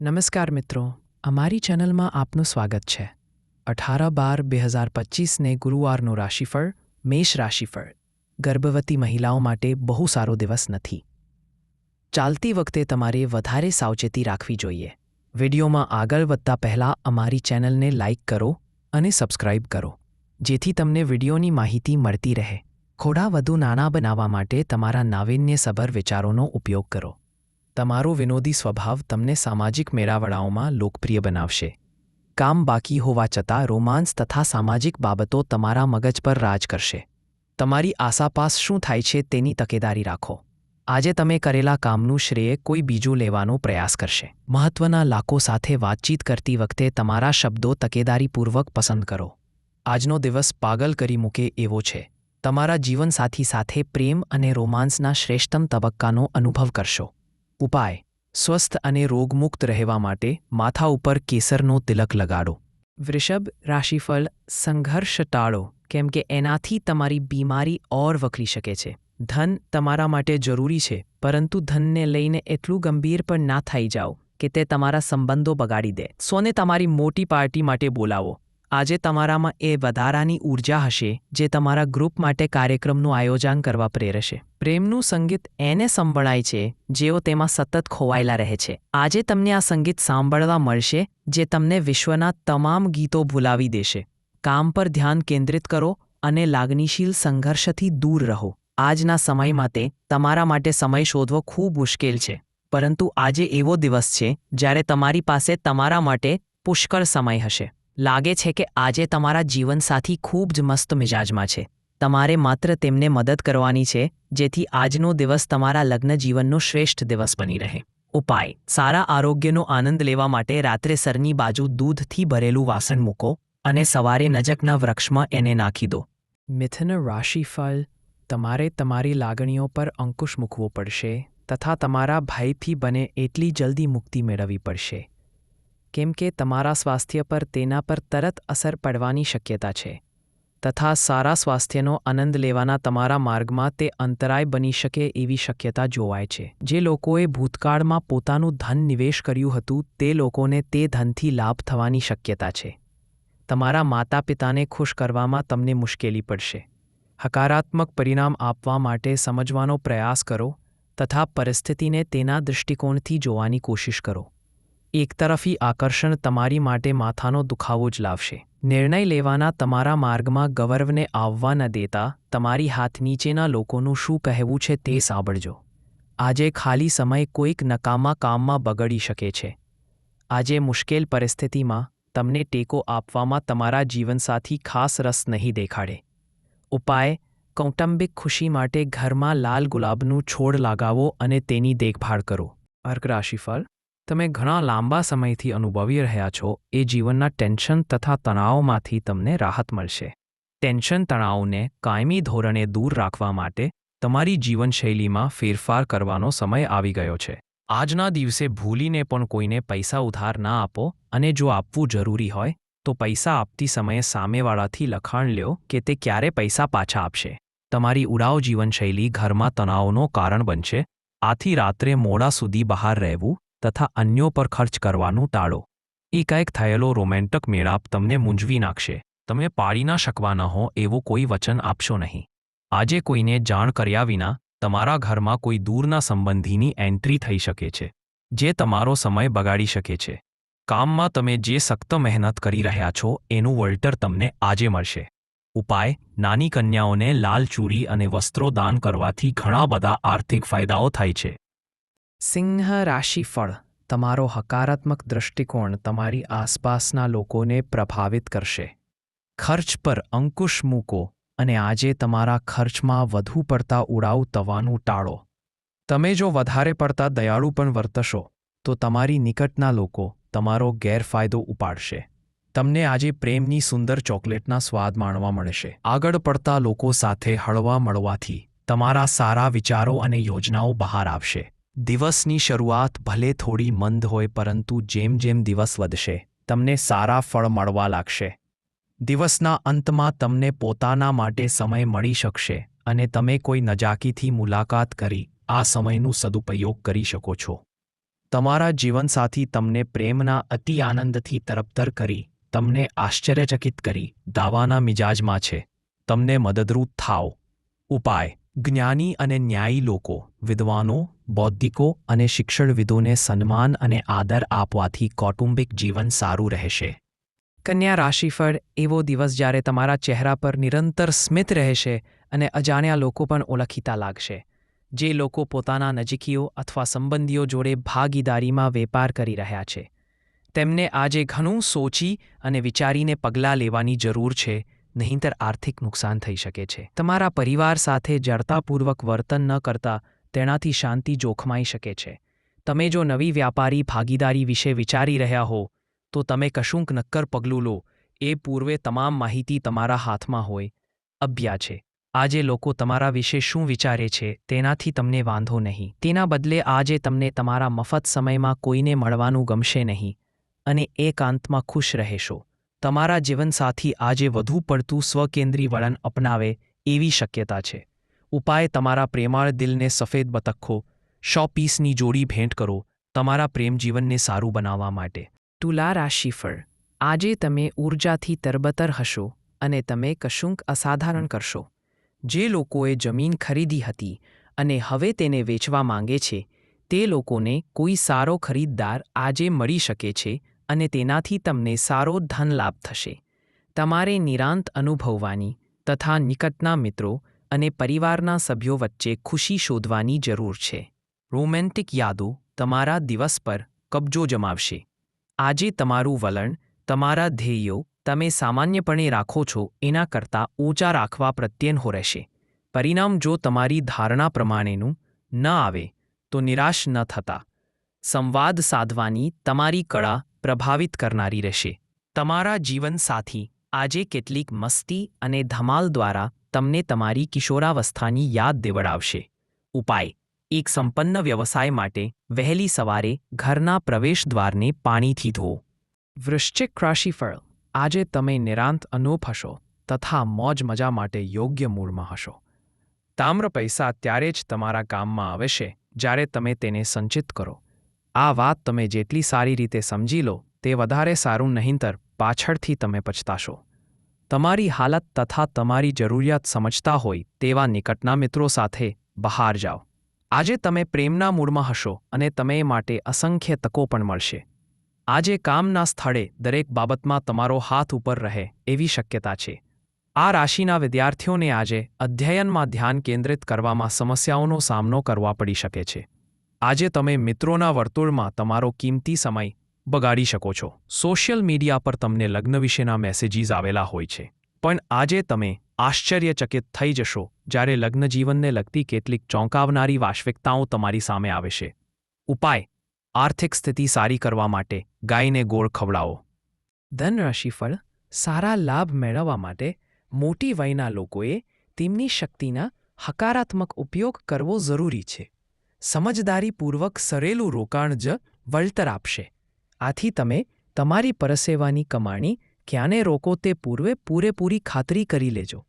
નમસ્કાર મિત્રો, અમારી ચેનલમાં આપનું સ્વાગત છે. અઠાર બાર બે હજાર પચીસને ગુરુવારનું રાશિફળ, મેષ રાશિફળ, ગર્ભવતી મહિલાઓ માટે બહુ સારો દિવસ નથી. ચાલતી વખતે તમારે વધારે સાવચેતી રાખવી જોઈએ. વિડીયોમાં આગળ વધતા પહેલાં અમારી ચેનલને લાઇક કરો અને સબસ્ક્રાઇબ કરો, જેથી તમને વિડીયોની માહિતી મળતી રહે. ખોડા વધુ નાના બનાવવા માટે તમારા નાવીન્યસભર વિચારોનો ઉપયોગ કરો. તમારો વિનોદી સ્વભાવ તમને સામાજિક મેળાવડાઓમાં લોકપ્રિય બનાવશે. કામ બાકી હોવા છતાં રોમાન્સ તથા સામાજિક બાબતો તમારા મગજ પર રાજ કરશે. તમારી આસાપાસ શું થાય છે તેની તકેદારી રાખો. આજે તમે કરેલા કામનું શ્રેય કોઈ બીજું લેવાનો પ્રયાસ કરશે. મહત્વના લાકો સાથે વાતચીત કરતી વખતે તમારા શબ્દો તકેદારીપૂર્વક પસંદ કરો. આજનો દિવસ પાગલ કરી મૂકે એવો છે. તમારા જીવનસાથી સાથે પ્રેમ અને રોમાન્સના શ્રેષ્ઠતમ તબક્કાનો અનુભવ કરશો. ઉપાય. સ્વસ્થ અને રોગમુક્ત રહેવા માટે માથા ઉપર કેસરનો તિલક લગાડો. વૃષભ રાશિફળ સંઘર્ષ ટાળો, કેમ કે એનાથી તમારી બીમારી ઓર વકરી શકે છે. ધન તમારા માટે જરૂરી છે, પરંતુ ધનને લઈને એટલું ગંભીર પણ ના થઈ જાઓ, કે તે તમારા સંબંધો બગાડી દે. સોને તમારી મોટી પાર્ટી માટે બોલાવો. આજે તમારામાં એ વધારાની ઊર્જા હશે જે તમારા ગ્રુપ માટે કાર્યક્રમનું આયોજન કરવા પ્રેરશે. પ્રેમનું સંગીત એને સંભળાય છે, જેઓ તેમાં સતત ખોવાયેલા રહે છે. આજે તમને આ સંગીત સાંભળવા મળશે, જે તમને વિશ્વના તમામ ગીતો ભૂલાવી દેશે. કામ પર ધ્યાન કેન્દ્રિત કરો અને લાગણીશીલ સંઘર્ષથી દૂર રહો. આજના સમય માટે તમારા માટે સમય શોધવો ખૂબ મુશ્કેલ છે. પરંતુ આજે એવો દિવસ છે, જ્યારે તમારી પાસે તમારા માટે પુષ્કળ સમય હશે. લાગે છે કે આજે તમારા જીવનસાથી ખૂબ જ મસ્ત મિજાજમાં છે. તમારે માત્ર તેમને મદદ કરવાની છે, જેથી આજનો દિવસ તમારા લગ્ન જીવનનો શ્રેષ્ઠ દિવસ બની રહે. ઉપાય. સારા આરોગ્યનો આનંદ લેવા માટે રાત્રે સરની બાજુ દૂધથી ભરેલું વાસણ મૂકો અને સવારે નજકના વૃક્ષમાં એને નાખી દો. મિથન રાશિફળ. તમારે તમારી લાગણીઓ પર અંકુશ મૂકવો પડશે તથા તમારા ભયથી બને એટલી જલ્દી મુક્તિ મેળવવી પડશે. કેમ કે તમારા સ્વાસ્થ્ય પર તેના પર તરત અસર પડવાની શક્યતા છે. તથા સારા સ્વાસ્થ્યનો આનંદ લેવાના તમારા માર્ગમાં તે અંતરાય બની શકે એવી શક્યતા જોવાય છે. જે લોકોએ ભૂતકાળમાં પોતાનું ધન નિવેશ કર્યું હતું, તે લોકોને તે ધનથી લાભ થવાની શક્યતા છે. તમારા માતા પિતાને ખુશ કરવામાં તમને મુશ્કેલી પડશે. હકારાત્મક પરિણામ આપવા માટે સમજવાનો પ્રયાસ કરો, તથા પરિસ્થિતિને તેના દૃષ્ટિકોણથી જોવાની કોશિશ કરો. એકતરફી આકર્ષણ તમારી માટે માથાનો દુખાવો જ લાવશે. નિર્ણય લેવાના તમારા માર્ગમાં ગૌરવને આવવા ન દેતા તમારી હાથ નીચેના લોકોનું શું કહેવું છે તે સાંભળજો. આજે ખાલી સમય કોઈક નકામા કામમાં બગડી શકે છે. આજે મુશ્કેલ પરિસ્થિતિમાં તમને ટેકો આપવામાં તમારા જીવનસાથી ખાસ રસ નહીં દેખાડે. ઉપાય, કૌટુંબિક ખુશી માટે ઘરમાં લાલ ગુલાબનું છોડ લગાવો અને તેની દેખભાળ કરો. અર્ક રાશિફળ તમે ઘણા લાંબા સમયથી અનુભવી રહ્યા છો, એ જીવનના ટેન્શન તથા તણાવમાંથી તમને રાહત મળશે. ટેન્શન તણાવને કાયમી ધોરણે દૂર રાખવા માટે તમારી જીવનશૈલીમાં ફેરફાર કરવાનો સમય આવી ગયો છે. આજના દિવસે ભૂલીને પણ કોઈને પૈસા ઉધાર ના આપો અને જો આપવું જરૂરી હોય, તો પૈસા આપતી સમયે સામેવાળાથી લખાણ લ્યો કે તે ક્યારે પૈસા પાછા આપશે. તમારી ઉડાવ જીવનશૈલી ઘરમાં તણાવનો કારણ બનશે. આથી રાત્રે મોડા સુધી બહાર રહેવું તથા અન્યો પર ખર્ચ કરવાનું ટાળો. એકાએક થયેલો રોમેન્ટક મેળાપ તમને મૂંઝવી નાખશે. તમે પાળી ના ન હો એવું કોઈ વચન આપશો નહીં. આજે કોઈને જાણ કર્યા વિના તમારા ઘરમાં કોઈ દૂરના સંબંધીની એન્ટ્રી થઈ શકે છે, જે તમારો સમય બગાડી શકે છે. કામમાં તમે જે સખ્ત મહેનત કરી રહ્યા છો એનું વળતર તમને આજે મળશે. ઉપાય, નાની કન્યાઓને લાલ ચૂરી અને વસ્ત્રો દાન કરવાથી ઘણા બધા આર્થિક ફાયદાઓ થાય છે. સિંહ રાશિફળ તમારો હકારાત્મક દૃષ્ટિકોણ તમારી આસપાસના લોકોને પ્રભાવિત કરશે. ખર્ચ પર અંકુશ મૂકો અને આજે તમારા ખર્ચમાં વધુ પડતા ઉડાવ તવાનું ટાળો. તમે જો વધારે પડતા દયાળુ પણ વર્તશો, તો તમારી નિકટના લોકો તમારો ગેરફાયદો ઉપાડશે. તમને આજે પ્રેમની સુંદર ચોકલેટના સ્વાદ માણવા મળશે. આગળ પડતા લોકો સાથે હળવા મળવાથી તમારા સારા વિચારો અને યોજનાઓ બહાર આવશે. દિવસની શરૂઆત ભલે થોડી મંદ હોય, પરંતુ જેમ જેમ દિવસ વધશે, તમને સારા ફળ મળવા લાગશે. દિવસના અંતમાં તમને પોતાના માટે સમય મળી શકશે અને તમે કોઈ નજાકીથી મુલાકાત કરી આ સમયનું સદુપયોગ કરી શકો છો. તમારા જીવનસાથી તમને પ્રેમના અતિ આનંદથી તરબતર કરી, તમને આશ્ચર્યચકિત કરી, દાવાના મિજાજમાં છે. તમને મદદરૂપ થાવ ઉપાય. જ્ઞાની અને ન્યાયી લોકો, વિદ્વાનો, બૌદ્ધિકો અને શિક્ષણવિદોને સન્માન અને આદર આપવાથી કૌટુંબિક જીવન સારું રહેશે. કન્યા રાશિફળ એવો દિવસ જ્યારે તમારા ચહેરા પર નિરંતર સ્મિત રહેશે અને અજાણ્યા લોકો પણ ઓળખીતા લાગશે. જે લોકો પોતાના નજીકીઓ અથવા સંબંધીઓ જોડે ભાગીદારીમાં વેપાર કરી રહ્યા છે. તેમને આજે ઘણું સોચી અને વિચારીને પગલાં લેવાની જરૂર છે. નહીંતર આર્થિક નુકસાન થઈ શકે છે. તમારા પરિવાર સાથે જડતાપૂર્વક વર્તન ન કરતા તેનાથી શાંતિ જોખમાઈ શકે છે. તમે જો નવી વ્યાપારી ભાગીદારી વિશે વિચારી રહ્યા હો, તો તમે કશુંક નક્કર પગલું લો. એ પૂર્વે તમામ માહિતી તમારા હાથમાં હોય. અભ્યા છે. આજે લોકો તમારા વિશે શું વિચારે છે તેનાથી તમને વાંધો નહીં. તેના બદલે આજે તમને તમારા મફત સમયમાં કોઈને મળવાનું ગમશે નહીં. અને એકાંતમાં ખુશ રહેશો. તમારા જીવનસાથી આજે વધુ પડતું સ્વકેન્દ્રી વલણ અપનાવે એવી શક્યતા છે. ઉપાય તમારા પ્રેમાળ દિલને સફેદ બતખો સો પીસની જોડી ભેટ કરો, તમારા પ્રેમ જીવનને સારું બનાવવા માટે. તુલા રાશિફળ આજે તમે ઊર્જાથી તરબતર હશો અને તમે કશુંક અસાધારણ કરશો. જે લોકોએ જમીન ખરીદી હતી અને હવે તેને વેચવા માંગે છે, તે લોકોને કોઈ સારો ખરીદદાર આજે મળી શકે છે અને તેનાથી તમને સારો ધનલાભ થશે. તમારે નિરાંત અનુભવવાની તથા નિકટના મિત્રો અને પરિવારના સભ્યો વચ્ચે ખુશી શોધવાની જરૂર છે. રોમેન્ટિક યાદો તમારા દિવસ પર કબજો જમાવશે. આજે તમારું વલણ, તમારા ધ્યેયો તમે સામાન્યપણે રાખો છો એના કરતાં ઊંચા રાખવા પ્રત્યેનો રહેશે. પરિણામ જો તમારી ધારણા પ્રમાણેનું ન આવે તો નિરાશ ન થતા. સંવાદ સાધવાની તમારી કળા પ્રભાવિત કરનારી રહેશે. તમારા જીવનસાથી આજે કેટલીક મસ્તી અને ધમાલ દ્વારા તમને તમારી કિશોરાવસ્થાની યાદ દેવડાવશે. ઉપાય. એક સંપન્ન વ્યવસાય માટે વહેલી સવારે ઘરના પ્રવેશદ્વારને પાણીથી ધો. વૃશ્ચિક રાશિફળ. આજે તમે નિરાંત અનૂપ હશો તથા મોજ મજા માટે યોગ્ય મૂળમાં હશો. તામ્ર પૈસા ત્યારે જ તમારા કામમાં આવશે જ્યારે તમે તેને સંચિત કરો. આ વાત તમે જેટલી સારી રીતે સમજી લો, તે વધારે સારું નહીંતર પાછળથી તમે પછતાશો. તમારી હાલત તથા તમારી જરૂરિયાત સમજતા હોય તેવા નિકટના મિત્રો સાથે બહાર જાઓ. આજે તમે પ્રેમના મૂડમાં હશો અને તમે માટે અસંખ્ય તકો પણ મળશે. આજે કામના સ્થળે દરેક બાબતમાં તમારો હાથ ઉપર રહે એવી શક્યતા છે. આ રાશિના વિદ્યાર્થીઓને આજે અધ્યયનમાં ધ્યાન કેન્દ્રિત કરવામાં સમસ્યાઓનો સામનો કરવા પડી શકે છે. આજે તમે મિત્રોના વર્તુળમાં તમારો કિંમતી સમય બગાડી શકો છો. સોશિયલ મીડિયા પર તમને લગ્ન વિશેના મેસેજીસ આવેલા હોય છે. પણ આજે તમે આશ્ચર્યચકિત થઈ જશો જ્યારે લગ્ન જીવનને લગતી કેટલીક ચોંકાવનારી વાસ્તવિકતાઓ તમારી સામે આવે છે. ઉપાય, આર્થિક સ્થિતિ સારી કરવા માટે ગાયને ગોળ ખવડાવો. ધનરાશિફળ, સારા લાભ મેળવવા માટે મોટી વયના લોકોએ તેમની શક્તિના હકારાત્મક ઉપયોગ કરવો જરૂરી છે. સમજદારીપૂર્વક સરેલું રોકાણ જ વળતર આપશે. આથી તમે તમારી પરસેવાની કમાણી ક્યાંને રોકો તે પૂર્વે પૂરેપૂરી ખાતરી કરી લેજો.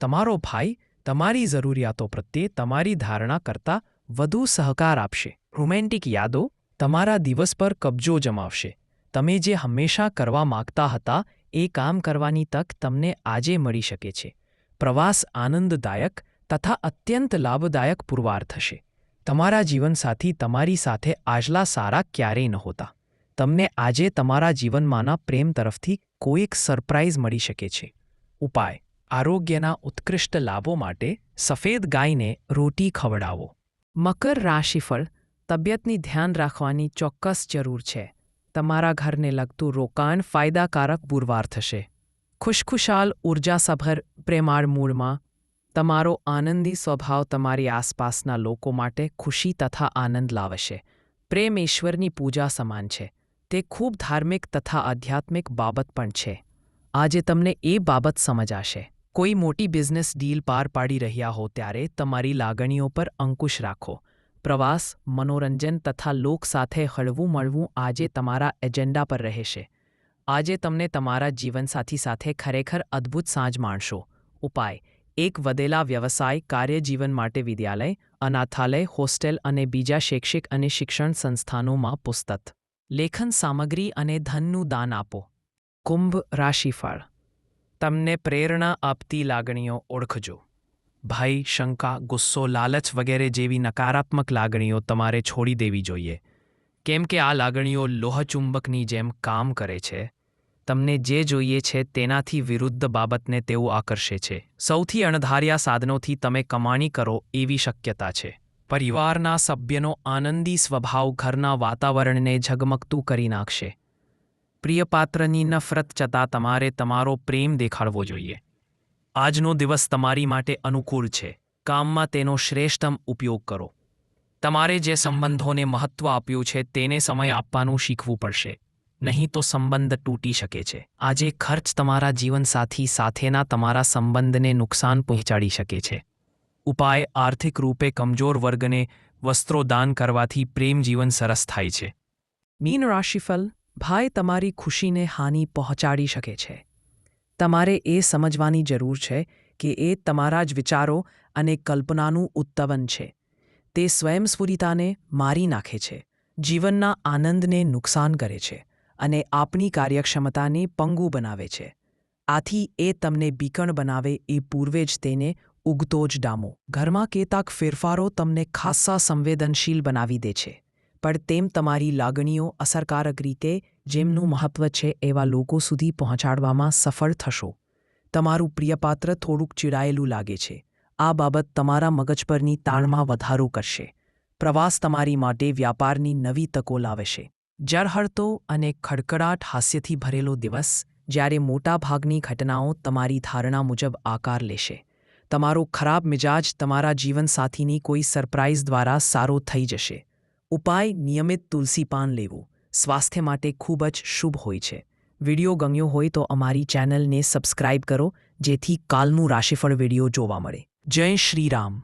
તમારો ભાઈ તમારી જરૂરિયાતો પ્રત્યે તમારી ધારણા કરતાં વધુ સહકાર આપશે. રોમેન્ટિક યાદો તમારા દિવસ પર કબજો જમાવશે. તમે જે હંમેશા કરવા માગતા હતા એ કામ કરવાની તક તમને આજે મળી શકે છે. પ્રવાસ આનંદદાયક તથા અત્યંત લાભદાયક પુરવાર થશે. તમારા જીવનસાથી તમારી સાથે આજલા સારા ક્યારેય નહોતા. તમને આજે તમારા જીવનમાંના પ્રેમ તરફથી કોઈક સરપ્રાઇઝ મળી શકે છે. ઉપાય, આરોગ્યના ઉત્કૃષ્ટ લાભો માટે સફેદ ગાયને રોટી ખવડાવો. મકર રાશિફળ, તબિયતની ધ્યાન રાખવાની ચોક્કસ જરૂર છે. તમારા ઘરને લગતું રોકાણ ફાયદાકારક પુરવાર થશે. ખુશખુશાલ ઉર્જાસભર પ્રેમાળ મૂળમાં તમારો આનંદી સ્વભાવ તમારી આસપાસના લોકો માટે ખુશી તથા આનંદ લાવશે પ્રેમ ઈશ્વરની પૂજા સમાન છે. તે ખૂબ ધાર્મિક તથા આધ્યાત્મિક બાબત પણ છે. આજે તમને એ બાબત સમજાશે. કોઈ મોટી બિઝનેસ ડીલ પાર પાડી રહ્યા હો ત્યારે તમારી લાગણીઓ પર અંકુશ રાખો. પ્રવાસ, મનોરંજન તથા લોક સાથે હળવું મળવું આજે તમારા એજન્ડા પર રહેશે. આજે તમને તમારા જીવનસાથી સાથે ખરેખર અદ્ભુત સાંજ માણશો. ઉપાય એક વધેલા વ્યવસાય, કાર્યજીવન માટે વિદ્યાલય, અનાથાલય, હોસ્ટેલ અને બીજા શૈક્ષિક અને શિક્ષણ સંસ્થાનોમાં પુસ્તક. લેખન સામગ્રી અને ધનનું દાન આપો. કુંભ રાશિફળ. તમને પ્રેરણા આપતી લાગણીઓ ઓળખજો. ભય, શંકા, ગુસ્સો, લાલચ વગેરે જેવી નકારાત્મક લાગણીઓ તમારે છોડી દેવી જોઈએ. કેમ કે આ લાગણીઓ લોહચુંબકની જેમ કામ કરે છે તમને જે જોઈએ છે તેનાથી વિરુદ્ધ બાબતને તેઓ આકર્ષે છે. સૌથી અણધાર્યા સાધનોથી તમે કમાણી કરો એવી શક્યતા છે. પરિવારના સભ્યનો આનંદી સ્વભાવ ઘરના વાતાવરણને ઝગમગતું કરી નાખશે. પ્રિયપાત્રની નફરત છતાં તમારે તમારો પ્રેમ દેખાડવો જોઈએ. આજનો દિવસ તમારી માટે અનુકૂળ છે. કામમાં તેનો શ્રેષ્ઠમ ઉપયોગ કરો. તમારે જે સંબંધોને મહત્ત્વ આપ્યું છે તેને સમય આપવાનું શીખવું પડશે. નહીં તો સંબંધ તૂટી શકે છે. આજે ખર્ચ તમારા જીવનસાથી સાથેના તમારા સંબંધને નુકસાન પહોંચાડી શકે છે. ઉપાય આર્થિક રૂપે કમજોર વર્ગને વસ્ત્રો દાન કરવાથી પ્રેમ જીવન સરસ થાય છે. મીન રાશિફલ ભાઈ તમારી ખુશીને હાનિ પહોંચાડી શકે છે. તમારે એ સમજવાની જરૂર છે કે એ તમારા જ વિચારો અને કલ્પનાનું ઉત્તવન છે. તે સ્વયંસ્ફુરિતાને મારી નાખે છે. જીવનના આનંદને નુકસાન કરે છે. અને આપણી કાર્યક્ષમતાને પંગુ બનાવે છે. આથી એ તમને બીકણ બનાવે એ પૂર્વે જ તેને ઉગતો જ ડામો. ઘરમાં કેતાક ફેરફારો તમને ખાસ્સા સંવેદનશીલ બનાવી દે છે. પણ તેમ તમારી લાગણીઓ અસરકારક રીતે જેમનું મહત્વ છે એવા લોકો સુધી પહોંચાડવામાં સફળ થશો. તમારું પ્રિયપાત્ર થોડુંક ચીડાયેલું લાગે છે. આ બાબત તમારા મગજ પરની તાણમાં વધારો કરશે. પ્રવાસ તમારી માટે વ્યાપારની નવી તકો લાવશે. જરહળતો અને ખડખડાટ હાસ્યથી ભરેલો દિવસ જ્યારે મોટાભાગની ઘટનાઓ તમારી ધારણા મુજબ આકાર લેશે. તમારો ખરાબ મિજાજ તમારા જીવનસાથીની કોઈ સરપ્રાઇઝ દ્વારા સારો થઈ જશે. ઉપાય નિયમિત તુલસી પાન લેવું સ્વાસ્થ્ય માટે ખૂબ જ શુભ હોય છે. વિડિયો ગમ્યો હોય તો અમારી ચેનલને સબસ્ક્રાઇબ કરો જેથી કાલનું રાશિફળ વીડિયો જોવા મળે. જય શ્રી રામ.